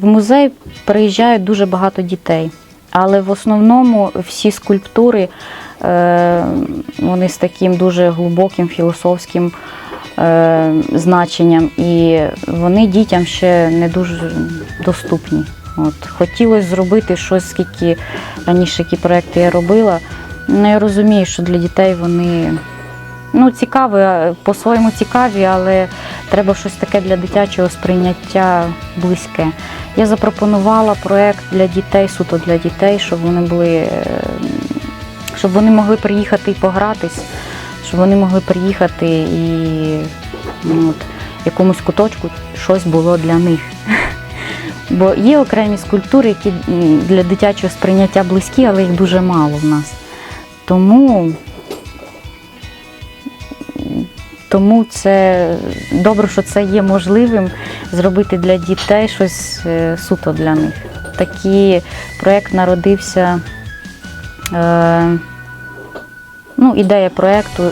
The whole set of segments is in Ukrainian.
В музей приїжджають дуже багато дітей, але в основному всі скульптури е, вони з таким дуже глибоким філософським е, значенням, і вони дітям ще не дуже доступні. От. Хотілося зробити щось, скільки раніше які проекти я робила. Ну, я розумію, що для дітей вони ну, цікаві, по-своєму цікаві, але треба щось таке для дитячого сприйняття близьке. Я запропонувала проект для дітей, суто для дітей, щоб вони були, е, щоб вони могли приїхати і погратись, щоб вони могли приїхати і ну, от, якомусь куточку щось було для них. Бо є окремі скульптури, які для дитячого сприйняття близькі, але їх дуже мало в нас. Тому, тому це добре, що це є можливим зробити для дітей щось е, суто для них. Такий проєкт народився. Е, ну, ідея проєкту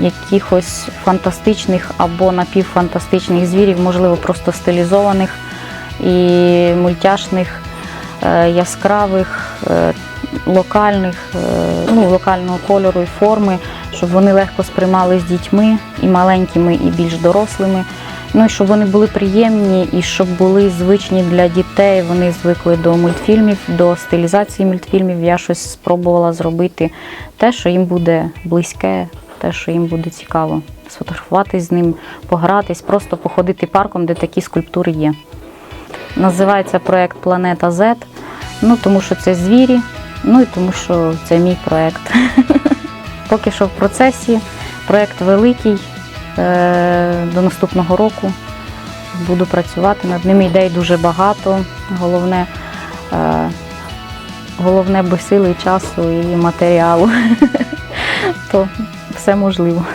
якихось фантастичних або напівфантастичних звірів, можливо, просто стилізованих і мультяшних, е, яскравих, локальних, е, ну, локального кольору і форми, щоб вони легко сприймали з дітьми і маленькими, і більш дорослими. Ну і щоб вони були приємні і щоб були звичні для дітей. Вони звикли до мультфільмів, до стилізації мультфільмів. Я щось спробувала зробити те, що їм буде близьке, те, що їм буде цікаво. Сфотографуватись з ним, погратись, просто походити парком, де такі скульптури є. Називається проєкт Планета Z. Ну, тому що це звірі, ну і тому що це мій проєкт. Поки що в процесі. Проєкт великий. Е, До наступного року буду працювати над ним. Ідей дуже багато. Головне, е, головне без сили, часу і матеріалу. То все можливо.